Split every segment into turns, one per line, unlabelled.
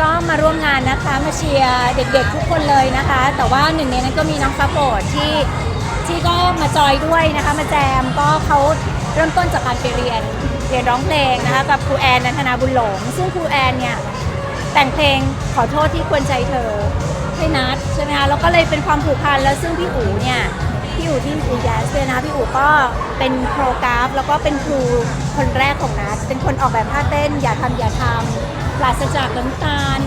ก็มาร่วมงานนะคะ มาเชียร์เด็กๆทุกคนเลยนะคะ แต่ว่าหนึ่งในนั้นก็มีน้องฟ้าโปรดที่ที่ก็มาจอยด้วยนะคะ มาแจมก็เขาเริ่มต้นจากการไปเรียนเรียนร้องเพลงนะคะกับครูแอนนันทนาบุญหลง ซึ่งครูแอนเนี่ยแต่งเพลงขอโทษที่ควรใจเธอให้นัดใช่ไหมคะแล้วก็เลยเป็นความผูกพันแล้วซึ่งพี่อู๋เนี่ยพี่อู๋ที่อูแยสเลยนะพี่อู๋ก็เป็นโครกราฟ แล้วก็เป็นครูคนแรกของนัดเป็นคนออกแบบท่าเต้นอย่าทำอย่าทำ ปราศจากน้ำตาล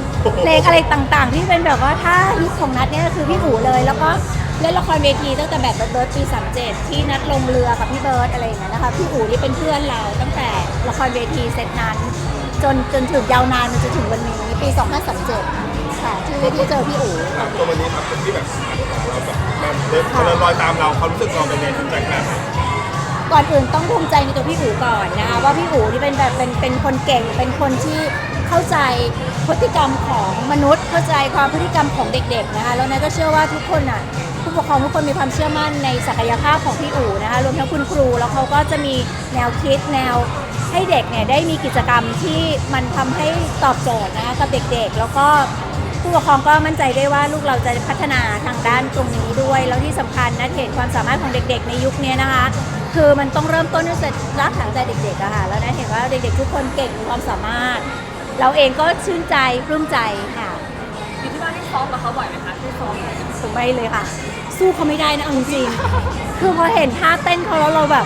เพลงอะไรต่างๆ ที่เป็นแบบว่าท่าฮิตของนัดเนี่ยคือพี่อู๋เลย แล้วก็เล่นละครเวทีตั้งแต่แบบเบิร์ดปี37ที่นัดลงเรือกับพี่เบิร์ดอะไรอย่างเงี้ยนะคะพี่อู๋นี่เป็นเพื่อนเราตั้งแต่ละครเวทีเซตนั้น จนจนถึงยาวนานมันจะถึงวันนี้ปี2537ค่ะที่ที่เจอพี่อู๋
ถามตัววันนี้ครับคนที่แบบเราแบบมันเดินคนละรอยตามเราความรู้สึกเราเป็นไงถึงจากนั้น
ก่อนอื่นต้องภูมิใจในตัวพี่อู๋ก่อนนะคะว่าพี่อู๋นี่เป็นแบบเป็นเป็นคนเก่งเป็นคนที่ เข้าใจพฤติกรรมของมนุษย์ เข้าใจความพฤติกรรมของเด็ก ๆนะคะแล้วนั้นก็เชื่อว่าทุกคนอะผู้ปกครองทุกคนมีความเชื่อมั่นในศักยภาพของพี่อู๋นะคะรวมทั้งคุณครู แล้วเขาก็จะมีแนวคิดแนวให้เด็กเนี่ยได้มีกิจกรรมที่มันทำให้ตอบโจทย์นะคะกับเด็กๆ แล้วก็ผู้ปกครองก็มั่นใจได้ว่าลูกเราจะพัฒนาทางด้านตรงนี้ด้วย แล้วที่สำคัญนะเห็นความสามารถของเด็ก ๆ ในยุคนี้นะคะ คือมันต้องเริ่มต้นด้วยรักฐานใจเด็กๆอะค่ะแล้วนะเห็นว่าเด็กๆทุกคนเก่งมีความสามารถ เราเองก็ชื่นใจปลื้มใจค่ะ
อยู่ที่บ้านที่ซ้อมกับเขาบ่อยไหมคะที่ซ้อม
ผมไม่เลยค่ะ สู้เขาไม่ได้นะเอาจริงๆคือพอเห็นท่าเต้นเขาแล้วเราแบบ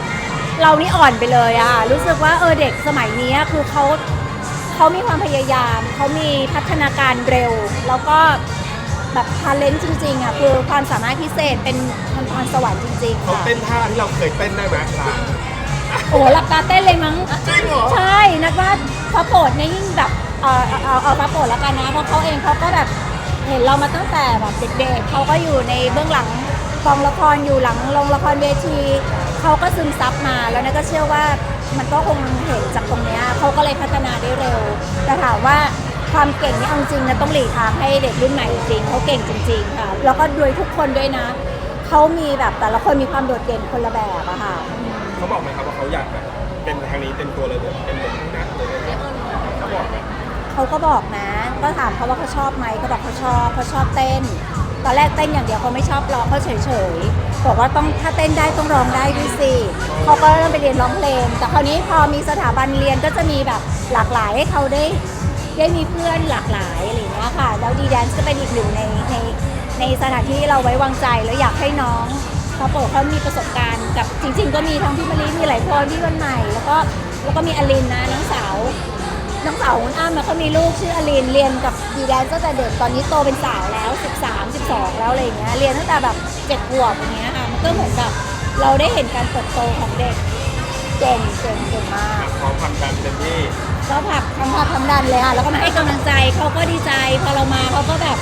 เรานี่อ่อนไปเลยอะค่ะรู้สึกว่าเออเด็กสมัยนี้คือเขาเขามีความพยายาม เขามีพัฒนาการเร็ว แล้วก็แบบทาเลนต์จริงๆอะคือความสามารถพิเศษเป็นพันพรสวรรค์จริงๆ
เขา
ค่ะ
เต้นท่าที่เราเคยเต้นได้ไหมล่ะ
โอ้โหหลับตาเต้นเลยมั้ง
จริงเหรอ
ใช่นักว่าพระโปรดเนี่ยยิ่งแบบเออเอาเอาเอาพระโปรดแล้วกันนะ เพราะเขาเองเขาก็แบบเห็นเรามาตั้งแต่แบบเด็กๆเขาก็อยู่ในเบื้องหลังกองละครอยู่หลังลงละครเวทีเขาก็ซึมซับมาแล้วนะก็เชื่อว่ามันก็คงเห็นจากตรงเนี้ยเขาก็เลยพัฒนาได้เร็ว แต่ถามว่าความเก่งนี่เอาจริงนะต้องหลีกทางให้เด็กรุ่นใหม่จริงๆเขาเก่งจริงๆค่ะแล้วก็โดยทุกคนด้วยนะเขามีแบบแต่ละคนมีความโดดเด่นคนละแบบอะค่ะ
เขาบอกไหมครับว่าเขาอยากแบบเป็นทางนี้เต็มตัวเลยแบบเป็นเหมือนนัดเลยเขาบอกไหม
เขาก็บอกนะ ก็ถามเขาว่าเขาชอบไหมเขาบอกเขาชอบเขาชอบเต้น ตอนแรกเต้นอย่างเดียวเขาไม่ชอบร้องเขาเฉยๆ บอกว่าต้องถ้าเต้นได้ต้องร้องได้ด้วยสิเขาก็เริ่มไปเรียนร้องเพลง แต่คราวนี้พอมีสถาบันเรียนก็จะมีแบบหลากหลายให้เขาได้ได้มีเพื่อนหลากหลายอะไรอย่างเงี้ยค่ะ แล้วดีแดนซ์ก็เป็นอีกหนึ่งในในในสถานที่ที่เราไว้วางใจแล้วอยากให้น้อง เขาโปรเขามีประสบการณ์กับจริง ๆ ก็มีทั้งพี่มะลิมีหลายคนพี่วันใหม่ แล้วก็แล้วก็มีอลินนะน้องสาวน้องสาวคุณอ้ำนะเขามีลูกชื่ออลินเรียนกับดีแดนตั้งแต่เด็กตอนนี้โตเป็นสาวแล้ว 13 12 แล้วอะไรอย่างเงี้ยเรียนตั้งแต่แบบเจ็ดขวบอย่างเงี้ยค่ะมันก็เหมือนกับเราได้เห็นการเติบโตของเด็กเก่งเก่งเก่งมาก
พร้อมทำการเต็มที่
ก็ผลักทั้งผลักทั้งดันเลยค่ะแล้วก็มาให้กำลังใจเขาก็ดีใจพอเรามาเขาก็แบบ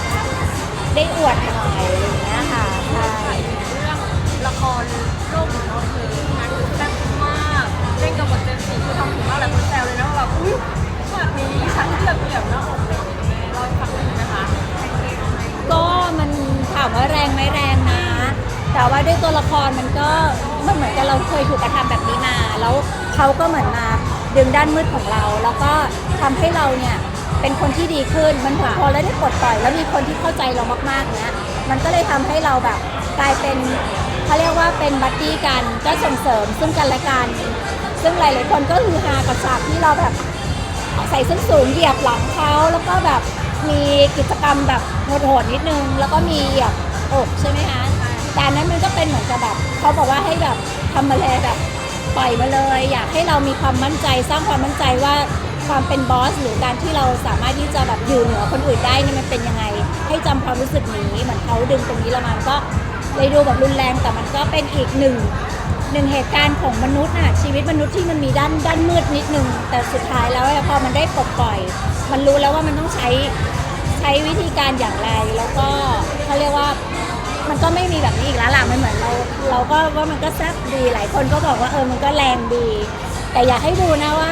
ได้อวดหน่อยอะไรอย่างเงี้ยค่ะใช่
เรื่อง ลโลกของเราคืองานแซ่บมากเล่นกับบทเจนซีคือทำถึงมากหลายคนแซวเลยนะว่าแบบอุ้ยฉากนี้ฉันเลือกเหลี่ยมหน้าอกเลยแม่เล่าให้ฟังหน่อยได้ไหมคะ
ก็มันถามว่าแรงไหมแรงนะ แต่ว่าด้วยตัวละครมันก็มันเหมือนกับเราเคยถูกกระทำแบบนี้มา แล้วเขาก็เหมือนมาดึงด้านมืดของเรา แล้วก็ทำให้เราเนี่ย เป็นคนที่ดีขึ้น มันพอพอแล้วได้ปลดปล่อย แล้วมีคนที่เข้าใจเรามากๆเนี้ยมันก็เลยทำให้เราแบบกลายเป็นเขาเรียกว่าเป็นบัดดี้กันก็ส่งเสริมซึ่งกันและกัน ซึ่งหลายๆคนก็คือฮากับฉากที่เราแบบใส่ส้นสูงเหยียบหลังเขาแล้วก็แบบมีกิจกรรมแบบโหดๆนิดนึง แล้วก็มีเหยียบอกใช่ไหมคะแต่อันนั้นมันก็เป็นเหมือนกับแบบเขาบอกว่าให้แบบทำมาเลยแบบปล่อยมาเลย อยากให้เรามีความมั่นใจสร้างความมั่นใจว่า ความเป็นบอส หรือการที่เราสามารถที่จะแบบอยู่เหนือคนอื่นได้นี่มันเป็นยังไง ให้จำความรู้สึกนี้เหมือนเขาดึงตรงนี้ละมันก็เลยดูแบบรุนแรงแต่มันก็เป็นอีกหนึ่งหนึ่งเหตุการณ์ของมนุษย์น่ะชีวิตมนุษย์ที่มันมีด้านด้านมืดนิดนึง แต่สุดท้ายแล้วอะพอมันได้ปลดปล่อย มันรู้แล้วว่ามันต้องใช้ใช้วิธีการอย่างไร แล้วก็เขาเรียกว่า มันก็ไม่มีแบบนี้อีกแล้วล่ะ มันเหมือนเรา เราก็ว่ามันก็แซ่บดี หลายคนก็บอกว่าเออ มันก็แรงดี แต่อยากให้ดูนะว่า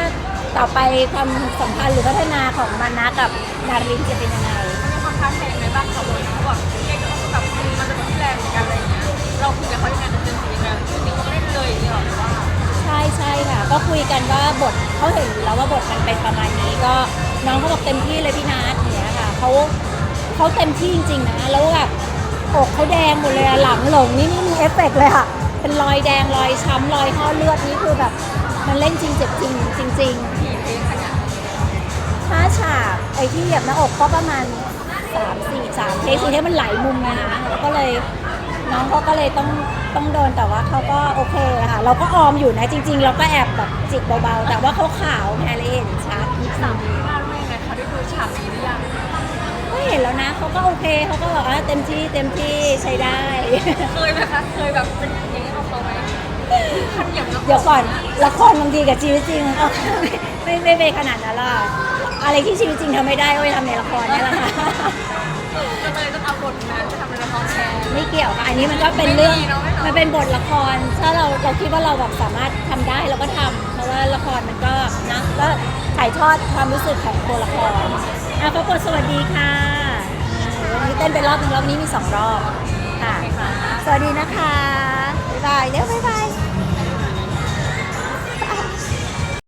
ต่อไปความสัมพันธ์หรือพัฒนาของมานะกับนารินจะเป็นยังไง
มันมีความท้าทายยังไงบ้างคะบนเขาแบบเอกก็ต้องแบบมันจะแบบแรงเหมือนกันอะไรอย่างเงี้ยเราคุยกับเขายังไงกับเจนซียังไงจริงๆเขาเล่นเลยอย่างเงี้ยหรอหรือว่า
ใช่ใช่ค่ะ ก็คุยกันว่าบทเขาเห็นอยู่แล้วว่าบทมันเป็นประมาณนี้ ก็น้องเขาบอกเต็มที่เลยพี่นัทอย่างเงี้ยค่ะเขาเขาเต็มที่จริงๆนะแล้วแบบอกเขาแดงหมดเลยอะหลังหลงนี่นี่มีเอฟเฟกต์เลยค่ะเป็นรอยแดงรอยช้ำรอยห่อเลือดนี่คือแบบ มันเล่นจริงเจ็บจริงจริง ๆ ไอ้ที่เหยียบหน้าอกก็ประมาณสามสี่สามเทคสี่เทคมันหลายมุมนะคะแล้วก็เลยน้องเขาก็เลยต้องต้องโดนแต่ว่าเขาก็โอเคค่ะเราก็ออมอยู่นะจริง ๆ เราก็แอบแบบจิกเบาๆ แต่ว่าเขาขาวไงเลยเห็นชัด
สามีบ้านว่ายังไงคะได้ดูฉากนี้หรือยัง
ก็เห็นแล้วนะเขาก็โอเคเขาก็บอกว่าเต็มที่เต็มที่ใช้ได้
เคยไหมคะเคยแบบเป็นอย่างนี้กับเขาไหมขันเหยียบแล้ว
เดี๋ยวก่อนละครบางทีกับชีวิตจริงมันก็ไม่ไม่ไม่ขนาดนั้นหรอก อะไรที่ชีวิตจริงทำไม่ได้ก็ไปทำในละครนี่แหละค่ะ
ก็เลยต้องเอาบทนั้นไปทำในละครแทน
ไม่เกี่ยวค่ะอันนี้มันก็เป็นเรื่อง
ไม่มีเนอะไม่เนอะ
มันเป็นบทละคร ถ้าเราเราคิดว่าเราแบบสามารถทำได้เราก็ทำเพราะว่าละครมันก็นะก็ถ่ายทอดความรู้สึกของตัวละครอะขอกดสวัสดีค่ะวันนี้เต้นไปรอบหนึ่งรอบนี้มีสองรอบค่ะ สวัสดีนะคะ บ๊ายบายเดี๋ยวบ๊ายบาย